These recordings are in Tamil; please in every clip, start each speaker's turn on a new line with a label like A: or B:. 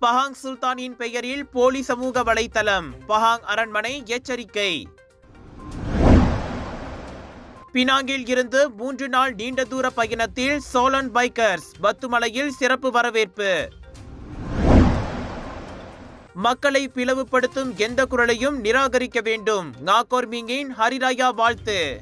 A: பஹாங் சுல்தானின் பெயரில் போலி சமூக வலைத்தளம் பஹாங் அரண்மனை எச்சரிக்கை. பினாங்கில் இருந்து மூன்று நாள் நீண்ட தூர பயணத்தில் சோலன் பைக்கர்ஸ் பத்துமலையில் சிறப்பு வரவேற்பு. மக்களை பிளவுபடுத்தும் எந்த குரலையும் நிராகரிக்க வேண்டும். நாகோர்மிங்கின் ஹரிராயா வாழ்த்து.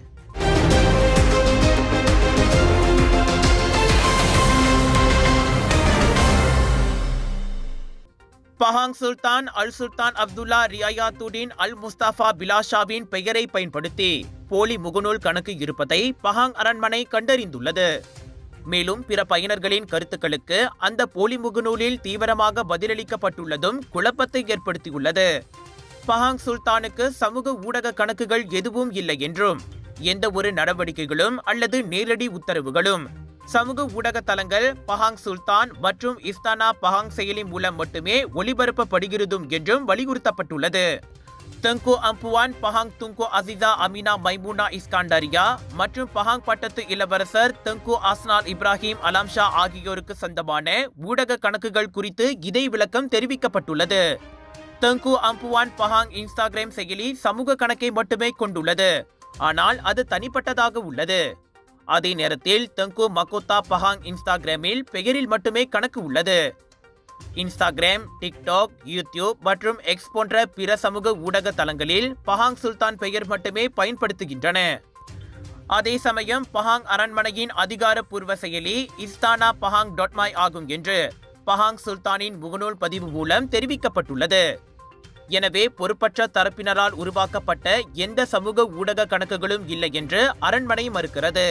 A: Pahang Sultan Al Sultan Abdullah Ri'ayatuddin Al Mustafa பிலாஷாவின் பெயரை பயன்படுத்தி போலி முகநூல் கணக்கு இருப்பதை பஹாங் அரண்மனை கண்டறிந்துள்ளது. மேலும் பிற பயனர்களின் கருத்துக்களுக்கு அந்த போலி முகநூலில் தீவிரமாக பதிலளிக்கப்பட்டுள்ளதும் குழப்பத்தை ஏற்படுத்தியுள்ளது. பஹாங் சுல்தானுக்கு சமூக ஊடக கணக்குகள் எதுவும் இல்லை என்றும் எந்த ஒரு நடவடிக்கைகளும் அல்லது நேரடி உத்தரவுகளும் சமூக ஊடக தளங்கள் பஹாங் சுல்தான் மற்றும் இஸ்தானா பஹாங் செயலி மூலம் மட்டுமே ஒளிபரப்பப்படுகிறதும் என்றும் வலியுறுத்தப்பட்டுள்ளது. Tengku Ampuan Pahang Tunku Azizah Aminah Maimunah Iskandariah மற்றும் பஹாங் பட்டத்து இளவரசர் தங்கு ஆஸ்னால் இப்ராஹிம் அலாம்ஷா ஆகியோருக்கு சொந்தமான ஊடக கணக்குகள் குறித்து இதை விளக்கம் தெரிவிக்கப்பட்டுள்ளது. தங்கு அம்புவான் பஹாங் இன்ஸ்டாகிராம் செயலி சமூக கணக்கை மட்டுமே கொண்டுள்ளது. ஆனால் அது தனிப்பட்டதாக உள்ளது. அதே நேரத்தில் தங்கு மகோத்தா பஹாங் இன்ஸ்டாகிராமில் பெயரில் மட்டுமே கணக்கு உள்ளது. இன்ஸ்டாகிராம் டிக்டாக் யூடியூப் மற்றும் எக்ஸ் போன்ற பிற சமூக ஊடக தளங்களில் பஹாங் சுல்தான் பெயர் மட்டுமே பயன்படுத்துகின்றன. அதே சமயம் பஹாங் அரண்மனையின் அதிகாரப்பூர்வ செயலி இஸ்தானா பஹாங் டொட்மாய் ஆகும் என்று பஹாங் சுல்தானின் முகநூல் பதிவு மூலம் தெரிவிக்கப்பட்டுள்ளது. எனவே பொறுப்பற்ற தரப்பினரால் உருவாக்கப்பட்ட எந்த சமூக ஊடக கணக்குகளும் இல்லை என்று அரண்மனை மறுக்கிறது.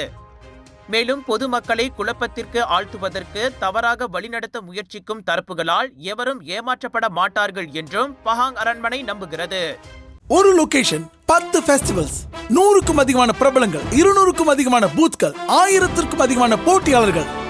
A: மேலும் பொதுமக்களை குழப்பத்திற்கு ஆழ்த்துவதற்கு தவறாக வழிநடத்த முயற்சிக்கும் தரப்புகளால் எவரும் ஏமாற்றப்பட மாட்டார்கள் என்றும் பஹாங் அரண்மனை நம்புகிறது.
B: ஒரு லொகேஷன் பத்து ஃபெஸ்டிவல்ஸ் நூறுக்கும் அதிகமான பிரபலங்கள் இருநூறுக்கும் அதிகமான பூத்கள் ஆயிரத்திற்கும் அதிகமான போட்டியாளர்கள்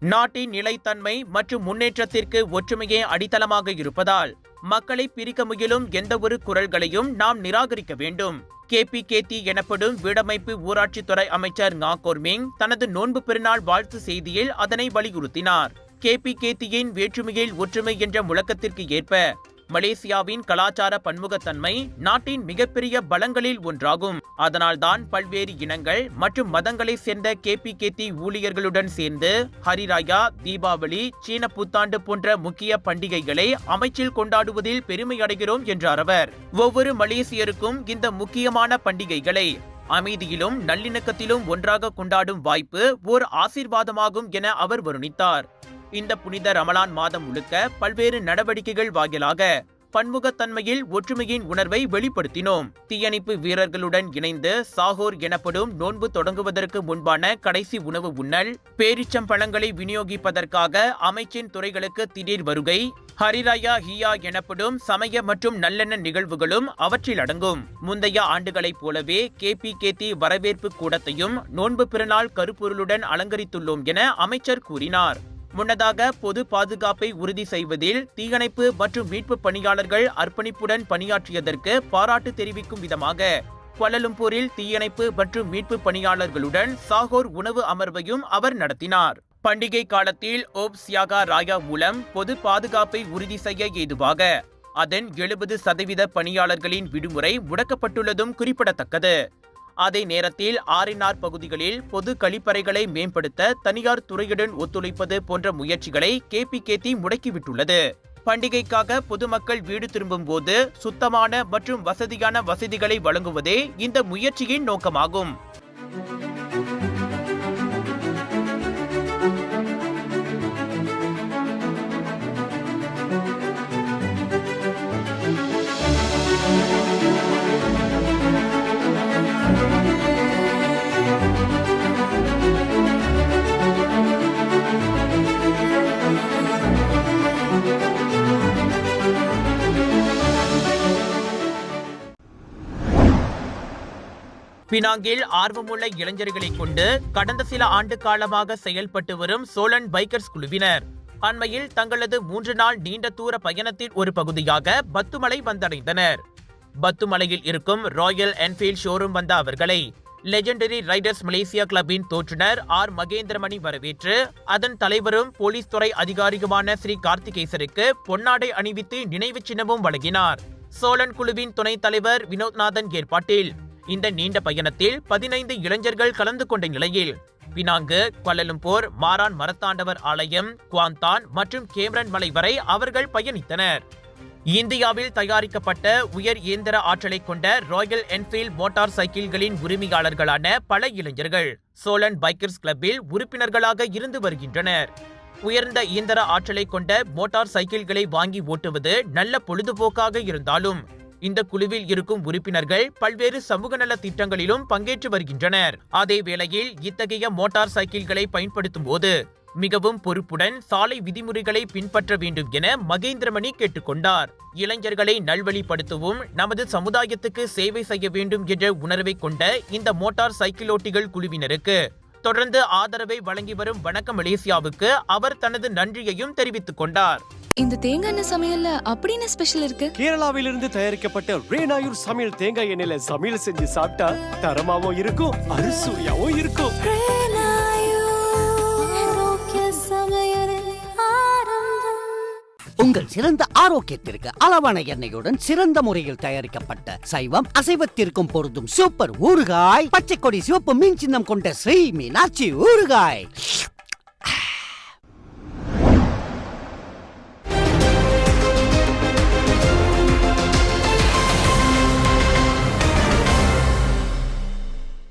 A: நாட்டின் நிலைத்தன்மை மற்றும் முன்னேற்றத்திற்கு ஒற்றுமையே அடித்தளமாக இருப்பதால் மக்களை பிரிக்க முயலும் எந்தவொரு குரல்களையும் நாம் நிராகரிக்க வேண்டும். கேபி கேத்தி எனப்படும் வீடமைப்பு ஊராட்சித்துறை அமைச்சர் ngா கொர்மிங் தனது நோன்பு பெருநாள் வாழ்த்து செய்தியில் அதனை வலியுறுத்தினார். கேபி தியின் வேற்றுமையில் ஒற்றுமை என்ற முழக்கத்திற்கு ஏற்ப மலேசியாவின் கலாச்சார பன்முகத்தன்மை நாட்டின் மிகப்பெரிய பலங்களில் ஒன்றாகும். அதனால்தான் பல்வேறு இனங்கள் மற்றும் மதங்களை சேர்ந்த கேபி கேத்தி ஊழியர்களுடன் சேர்ந்து ஹரிராயா தீபாவளி சீன புத்தாண்டு போன்ற முக்கிய பண்டிகைகளை அமைச்சில் கொண்டாடுவதில் பெருமையடைகிறோம் என்றார் அவர். ஒவ்வொரு மலேசியருக்கும் இந்த முக்கியமான பண்டிகைகளை அமைதியிலும் நல்லிணக்கத்திலும் ஒன்றாக கொண்டாடும் வாய்ப்பு ஓர் ஆசீர்வாதமாகும் என அவர் வருணித்தார். இந்த புனித ரமலான் மாதம் முழுக்க பல்வேறு நடவடிக்கைகள் வாயிலாக பன்முகத்தன்மையில் ஒற்றுமையின் உணர்வை வெளிப்படுத்தினோம். தீயணைப்பு வீரர்களுடன் இணைந்து சாகோர் எனப்படும் நோன்பு தொடங்குவதற்கு முன்பான கடைசி உணவு உண்ணல் பேரிச்சம்பழங்களை விநியோகிப்பதற்காக அமைச்சின் துறைகளுக்கு திடீர் வருகை ஹரிராயா ஹியா எனப்படும் சமய மற்றும் நல்லெண்ண நிகழ்வுகளும் அவற்றில் அடங்கும். முந்தைய ஆண்டுகளைப் போலவே கேபி தி வரவேற்பு கூடத்தையும் நோன்பு பிறநாள் கருப்பொருளுடன் அலங்கரித்துள்ளோம் என அமைச்சர் கூறினார். முன்னதாக பொது பாதுகாப்பை உறுதி செய்வதில் தீயணைப்பு மற்றும் மீட்பு பணியாளர்கள் அர்ப்பணிப்புடன் பணியாற்றியதற்கு பாராட்டு தெரிவிக்கும் விதமாக கோலலும்பூரில் தீயணைப்பு மற்றும் மீட்பு பணியாளர்களுடன் சாகோர் உணவு அமர்வையும் அவர் நடத்தினார். பண்டிகை காலத்தில் ஓப் சியாகா ராயா மூலம் பொது பாதுகாப்பை உறுதி செய்ய ஏதுவாக அதன் எழுபது சதவீத பணியாளர்களின் விடுமுறை முடக்கப்பட்டுள்ளதும் குறிப்பிடத்தக்கது. அதே நேரத்தில் ஆர்என்ஆர் பகுதிகளில் பொது கழிப்பறைகளை மேம்படுத்த தனியார் துறையுடன் ஒத்துழைப்பது போன்ற முயற்சிகளை கேபிகேடி முடக்கிவிட்டுள்ளது. பண்டிகைக்காக பொதுமக்கள் வீடு திரும்பும் போது சுத்தமான மற்றும் வசதியான வசதிகளை வழங்குவதே இந்த முயற்சியின் நோக்கமாகும். பினாங்கில் ஆர்வமுள்ள இளைஞர்களை கொண்டு கடந்த சில ஆண்டு காலமாக செயல்பட்டு வரும் சோலன் பைக்கர்ஸ் குழுவினர். அண்மையில் தங்களது மூன்று நாள் நீண்ட தூர பயணத்தின் ஒரு பகுதியாக பத்துமலை வந்தடைந்தனர். பத்துமலையில் இருக்கும் ராயல் என்ஃபீல்ட் ஷோரூம் வந்த அவர்களை லெஜெண்டரி ரைடர்ஸ் மலேசியா கிளப்பின் தோற்றுனர் ஆர். மகேந்திரமணி வரவேற்று அதன் தலைவரும் போலீஸ் துறை அதிகாரியுமான ஸ்ரீ கார்த்திகேசருக்கு பொன்னாடை அணிவித்து நினைவு சின்னமும் வழங்கினார். சோழன் குழுவின் துணைத் தலைவர் வினோத்நாதன் ஏற்பாட்டில் இந்த நீண்ட பயணத்தில் பதினைந்து இளைஞர்கள் கலந்து கொண்ட நிலையில் பினாங்கு கொலலும்பூர் மாரான் மரத்தாண்டவர் ஆலயம் குவாந்தான் மற்றும் கேம்ரன் மலை வரை அவர்கள் பயணித்தனர். இந்தியாவில் தயாரிக்கப்பட்ட உயர் இயந்திர ஆற்றலை கொண்ட ராயல் என்ஃபீல்ட் மோட்டார் சைக்கிள்களின் உரிமையாளர்களான பல இளைஞர்கள் சோலன் பைக்கர்ஸ் கிளப்பில் உறுப்பினர்களாக இருந்து வருகின்றனர். உயர்ந்த இயந்திர ஆற்றலை கொண்ட மோட்டார் சைக்கிள்களை வாங்கி ஓட்டுவது நல்ல பொழுதுபோக்காக இருந்தாலும் இந்த குழுவில் இருக்கும் உறுப்பினர்கள் பல்வேறு சமூக நல திட்டங்களிலும் பங்கேற்று வருகின்றனர். அதே வேளையில் இத்தகைய மோட்டார் சைக்கிள்களை பயன்படுத்தும் போது மிகவும் பொறுப்புடன் சாலை விதிமுறைகளை பின்பற்ற வேண்டும் என மகேந்திரமணி கேட்டுக்கொண்டார். இளைஞர்களை நல்வழிப்படுத்தவும் நமது சமுதாயத்துக்கு சேவை செய்ய வேண்டும் என்ற உணர்வை கொண்ட இந்த மோட்டார் சைக்கிளோட்டிகள் குழுவினருக்கு தொடர்ந்து ஆதரவை வழங்கி வரும் வணக்கம் மலேசியாவுக்கு அவர் தனது நன்றியையும் தெரிவித்துக் கொண்டார்.
C: இந்த தேங்காய் எண்ணெய் சமையல்ல அப்படின்னு ஸ்பெஷல் இருக்கு?
D: கேரளாவிலிருந்து தயாரிக்கப்பட்ட ரேனாயூர் சமையல் தேங்காய் எண்ணெயில சமையல் செஞ்சு சாப்பிட்டா தரமாவும் இருக்கும் அறுசுவையாவும் இருக்கும்.
E: உங்கள் சிறந்த ஆரோக்கியத்திற்கு அளவான எண்ணெயுடன் சிறந்த முறையில் தயாரிக்கப்பட்ட சைவம் அசைவத்திற்கும் பொருந்தும் சூப்பர் ஊறுகாய் பச்சை கொடி சிவப்பு மீன் சின்னம் கொண்ட ஸ்ரீ மீனாட்சி ஊறுகாய்.